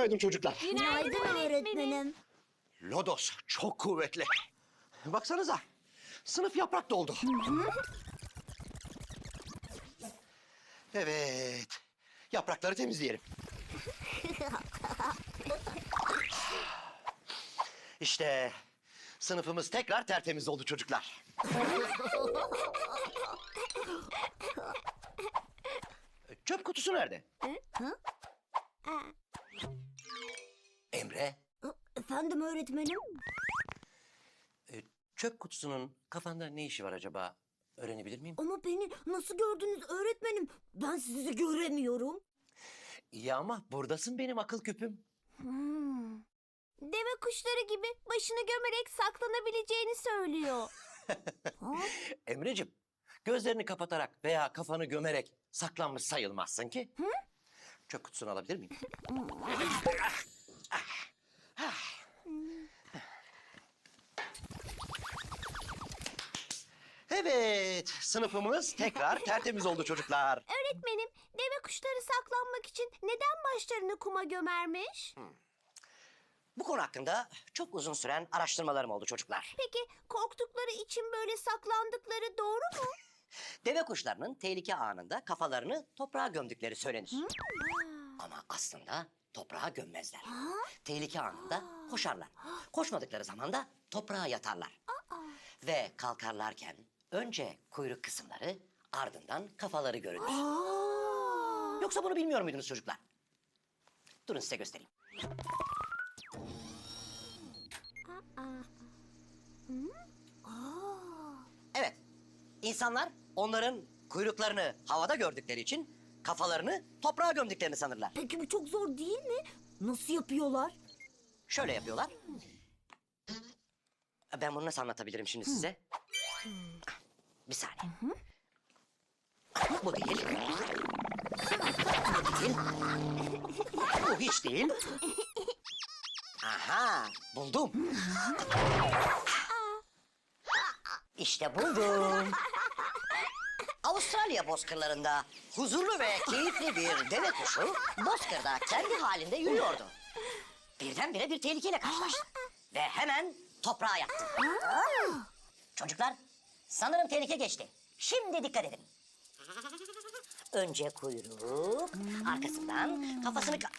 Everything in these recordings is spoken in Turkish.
Günaydın çocuklar. Günaydın öğretmenim. Lodos çok kuvvetli. Baksanıza. Sınıf yaprak doldu. Evet. Yaprakları temizleyelim. İşte sınıfımız tekrar tertemiz oldu çocuklar. Çöp kutusu nerede? Emre, Efendim öğretmenim? e, çöp kutusunun kafanda ne işi var acaba? Öğrenebilir miyim? Ama beni nasıl gördünüz öğretmenim? Ben sizi göremiyorum. İyi ama buradasın benim akıl küpüm. Hmm. Deve kuşları gibi başını gömerek saklanabileceğini söylüyor. Ha? Emreciğim, gözlerini kapatarak veya kafanı gömerek saklanmış sayılmazsın ki. Çöp kutusunu alabilir miyim? Evet, sınıfımız tekrar tertemiz oldu çocuklar. Öğretmenim, deve kuşları saklanmak için neden başlarını kuma gömermiş? Bu konu hakkında çok uzun süren araştırmalarım oldu çocuklar. Peki korktukları için böyle saklandıkları doğru mu? Deve kuşlarının tehlike anında kafalarını toprağa gömdükleri söylenir. Ama aslında toprağa gömmezler. Tehlike anında koşarlar. Koşmadıkları zaman da toprağa yatarlar. Ve kalkarlarken önce kuyruk kısımları ardından kafaları görünür. Yoksa bunu bilmiyor muydunuz çocuklar? Durun size göstereyim. Evet. İnsanlar onların kuyruklarını havada gördükleri için kafalarını toprağa gömdüklerini sanırlar. Peki bu çok zor değil mi? Nasıl yapıyorlar? Şöyle yapıyorlar. Ben bunu nasıl anlatabilirim şimdi size? Bir saniye. Bu değil. Bu değil. Bu hiç değil. Aha, buldum. İşte buldum. Avustralya bozkırlarında huzurlu ve keyifli bir deve kuşu bozkırda kendi halinde yürüyordu. Birdenbire bir tehlikeyle karşılaştı. Ve hemen toprağa yattı. Çocuklar, sanırım tehlike geçti. Şimdi dikkat edin. Önce kuyruk, arkasından kafasını... ka-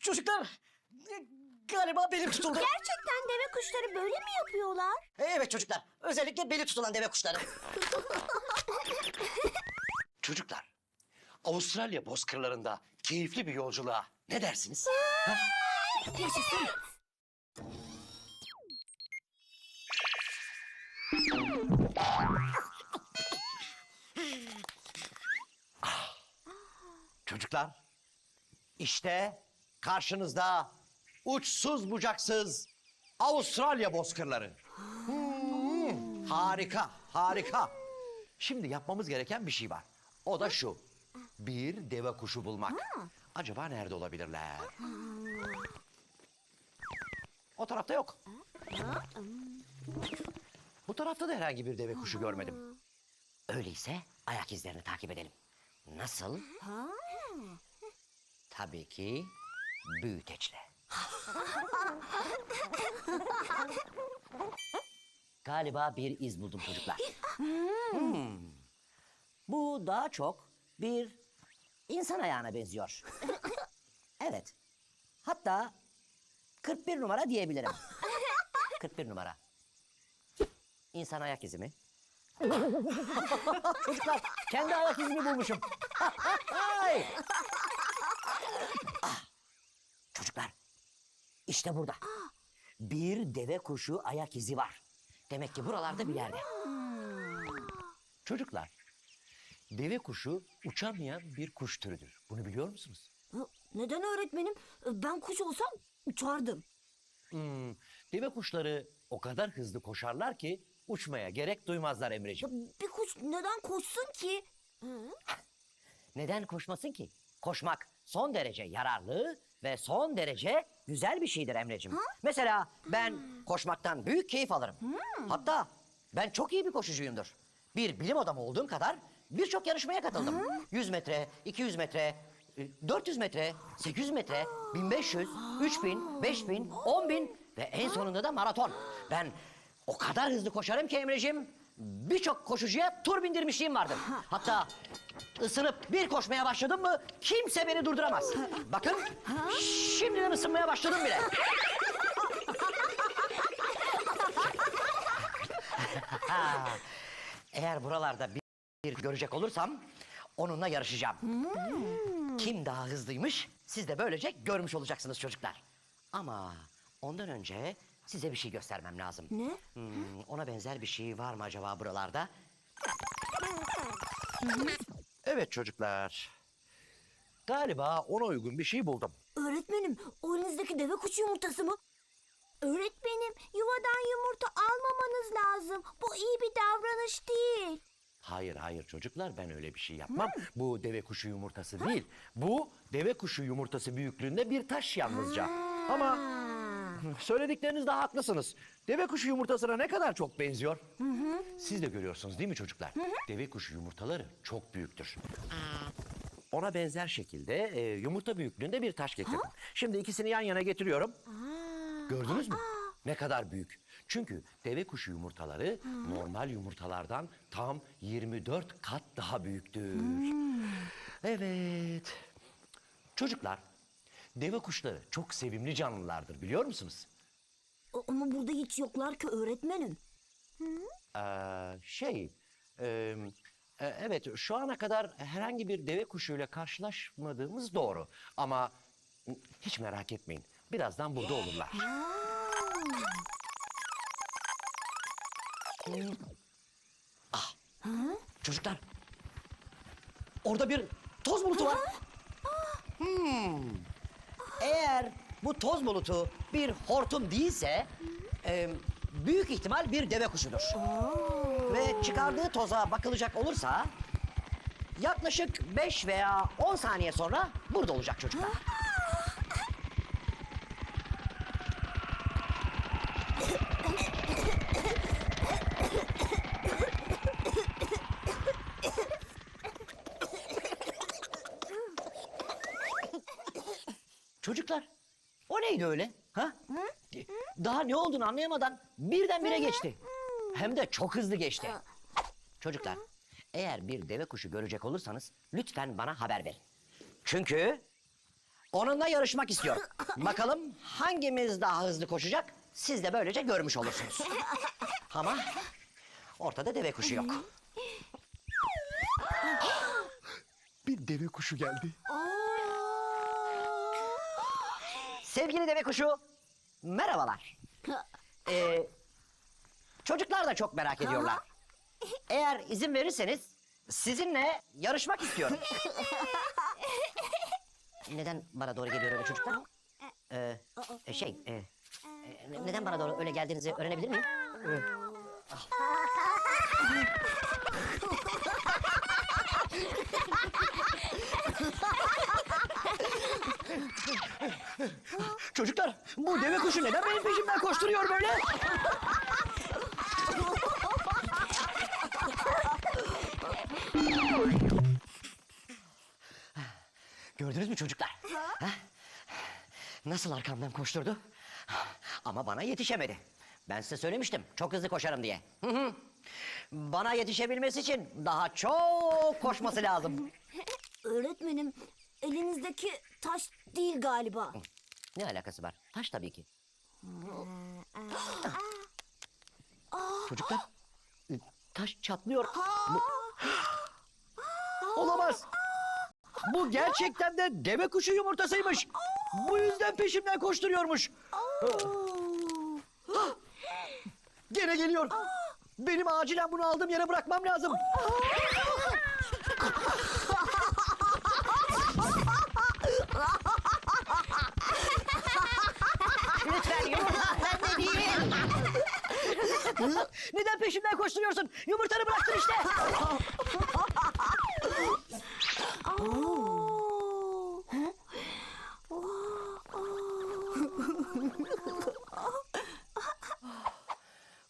Çocuklar, galiba belim tutuldu. Gerçekten deve kuşları böyle mi yapıyorlar? Evet çocuklar, özellikle beli tutulan deve kuşları. çocuklar, Avustralya bozkırlarında keyifli bir yolculuğa ne dersiniz? Yaşasın. Çocuklar, işte karşınızda uçsuz bucaksız Avustralya bozkırları. Hmm, harika, harika. Şimdi yapmamız gereken bir şey var. O da şu. Bir deve kuşu bulmak. Acaba nerede olabilirler? O tarafta yok. Bu tarafta da herhangi bir deve kuşu görmedim. Öyleyse ayak izlerini takip edelim. Nasıl? Tabii ki büyüteçle. Galiba bir iz buldum çocuklar. Hmm. Bu daha çok bir insan ayağına benziyor. Evet. Hatta 41 numara diyebilirim. 41 numara. İnsan ayak izi mi? Çocuklar kendi ayak izimi bulmuşum. Ah, Çocuklar işte burada. Bir deve kuşu ayak izi var. Demek ki buralarda bir yerde. Çocuklar deve kuşu uçamayan bir kuş türüdür. Bunu biliyor musunuz? Neden öğretmenim? Ben kuş olsam uçardım. Hmm, deve kuşları o kadar hızlı koşarlar ki uçmaya gerek duymazlar Ya Emreciğim. bir kuş neden koşsun ki? Neden koşmasın ki? Koşmak son derece yararlı ve son derece güzel bir şeydir Emreciğim. Mesela ben koşmaktan büyük keyif alırım. Hatta ben çok iyi bir koşucuyumdur. Bir bilim adamı olduğum kadar birçok yarışmaya katıldım. 100 metre, 200 metre, e, 400 metre, 800 metre, 1500, 3000, 5000, 10000 ve en sonunda da maraton. Ben o kadar hızlı koşarım ki Emre'cim birçok koşucuya tur bindirmişliğim vardır. Hatta ısınıp bir koşmaya başladım mı kimse beni durduramaz. Bakın şimdiden ısınmaya başladım bile. Eğer buralarda bir, bir görecek olursam onunla yarışacağım. Kim daha hızlıymış siz de böylece görmüş olacaksınız çocuklar. Ama ondan önce size bir şey göstermem lazım. Ne? Hmm, ona benzer bir şey var mı acaba buralarda? Evet çocuklar. Galiba ona uygun bir şey buldum. Öğretmenim, o elinizdeki deve kuşu yumurtası mı? Öğretmenim, yuvadan yumurta almamanız lazım. Bu iyi bir davranış değil. Hayır hayır çocuklar ben öyle bir şey yapmam. Bu deve kuşu yumurtası değil. Bu deve kuşu yumurtası büyüklüğünde bir taş yalnızca. Ama söylediklerinizde haklısınız. Deve kuşu yumurtasına ne kadar çok benziyor. Siz de görüyorsunuz değil mi çocuklar? Deve kuşu yumurtaları çok büyüktür. Ona benzer şekilde e, yumurta büyüklüğünde bir taş getirdim. Şimdi ikisini yan yana getiriyorum. Gördünüz mü? Ne kadar büyük. Çünkü deve kuşu yumurtaları normal yumurtalardan tam 24 kat daha büyüktür. Evet. Çocuklar, deve kuşları çok sevimli canlılardır biliyor musunuz? O- Ama burada hiç yoklar ki öğretmenim. Ee, şey, e, e, evet şu ana kadar herhangi bir deve kuşuyla karşılaşmadığımız doğru. Ama hiç merak etmeyin. Birazdan burada olurlar. Çocuklar orada bir toz bulutu var. Hmm. Eğer bu toz bulutu bir hortum değilse e, büyük ihtimal bir deve kuşudur. Ve çıkardığı toza bakılacak olursa yaklaşık 5 veya 10 saniye sonra burada olacak çocuklar. Çocuklar o neydi öyle? Ha? Daha ne olduğunu anlayamadan birdenbire geçti. Hem de çok hızlı geçti. Çocuklar eğer bir deve kuşu görecek olursanız lütfen bana haber verin. Çünkü onunla yarışmak istiyorum. Bakalım hangimiz daha hızlı koşacak siz de böylece görmüş olursunuz. Ama ortada deve kuşu yok. Bir deve kuşu geldi. Sevgili deve kuşu, merhabalar. Ee, çocuklar da çok merak ediyorlar. Eğer izin verirseniz sizinle yarışmak istiyorum. Neden bana doğru geliyor öyle çocuklar? Ee, e, şey, e, e, neden bana doğru öyle geldiğinizi öğrenebilir miyim? Ee, ah. Çocuklar, bu deve kuşu neden benim peşimden koşturuyor böyle? Gördünüz mü çocuklar? Ha? Nasıl arkamdan koşturdu? Ama bana yetişemedi. Ben size söylemiştim çok hızlı koşarım diye. Hı hı. Bana yetişebilmesi için daha çok koşması lazım. Öğretmenim, elinizdeki taş değil galiba. Ne alakası var? Taş tabii ki. Çocuklar, e, taş çatlıyor. Bu... Olamaz. Bu gerçekten de deve kuşu yumurtasıymış. Bu yüzden peşimden koşturuyormuş. Gene geliyor. Benim acilen bunu aldığım yere bırakmam lazım. Neden peşimden koşturuyorsun? Yumurtanı bıraktın işte.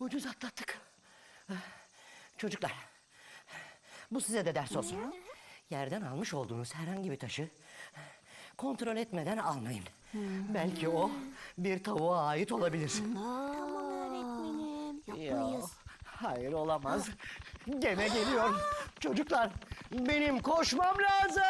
Ucuz atlattık. Çocuklar, bu size de ders olsun. Yerden almış olduğunuz herhangi bir taşı kontrol etmeden almayın. Belki o bir tavuğa ait olabilir. Tamam öğretmenim. Ya, Yapmayız. Hayır olamaz. Gene geliyor. Çocuklar benim koşmam lazım.